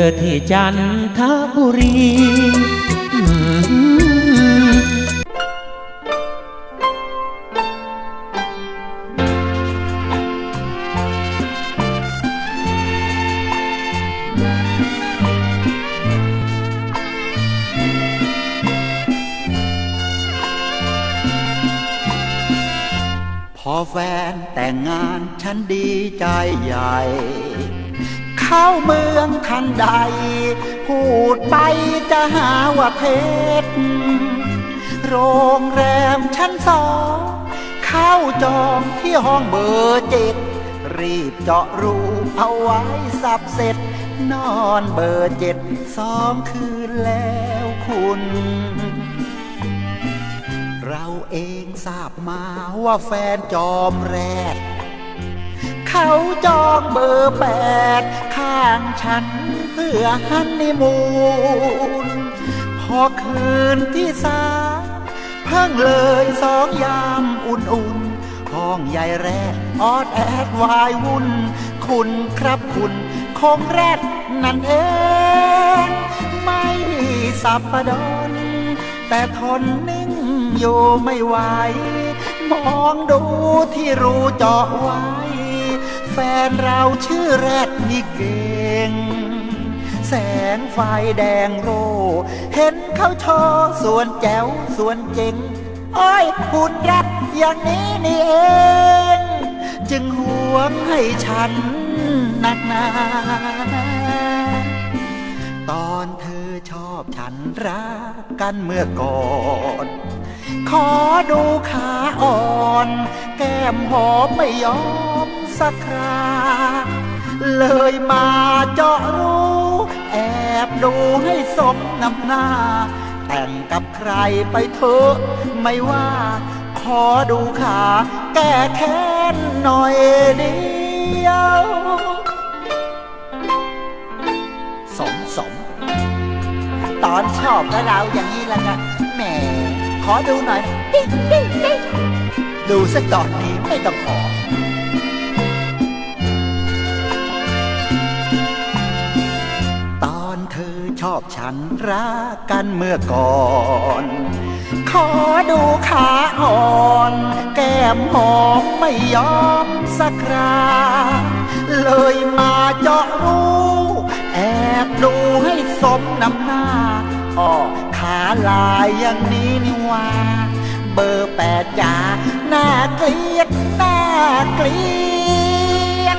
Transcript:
อที่จันทบุรีพอแฟนแต่งงานฉันดีใจใหญ่ เข้าเมืองทันใด พูดไปจะหาว่าเท็จโรงแรมชั้นสองเข้าจองที่ห้องเบอร์เจ็ดรีบเจาะรูเอาไว้สับเสร็จ นอนเบอร์เจ็ดสองคืนแล้วคุณ เราเองทราบมาว่าแฟนจอมแรก เขาจองเบอร์แปดข้างฉันเพื่อฮันนีมูนพอคืนที่สามเพิ่งเลยสองยามอุ่นๆ ห้องใหญ่แรกออดแอดวายวุ่น คุณครับคุณคงแรดนั่นเอง ไม่สับประดน แต่ทนนิ่งอยู่ไม่ไหว มองดูที่รูเจาะไว้ แฟนเราชื่อแรดนี่เก่ง แสงไฟแดงโร เห็นเขาโชว์ส่วนแจ๋วส่วนเจ๋งอ้อยหุ่นแรดอย่างนี้นี่เอง จึงหวงให้ฉันหนักหนา ตอนเธอชอบ ฉันรักกันเมื่อก่อน ขอดูขาอ่อน แก้มหอมไม่ยอมสักคราเลยมาเจาะรู้ แอบดูให้สมน้ำหน้า แต่งกับใครไปเถอะไม่ว่า ขอดูขาแก้แค้นหน่อยเดียวสมสม ตอนชอบแล้วเราอย่างนี้ล้วก็แหมขอดูหน่อยปิ๊งปิ๊งปิ๊งดูสักตอนนี้ไม่ต้องขอตอนเธอชอบฉันรักกันเมื่อก่อน ขอดูขาอ่อน แก้มหอมไม่ยอมสักครา อ้อขาลายอย่างนี้นี่ว่าเบอร์แปดจ่าหน้าเกลียดหน้าเกลียด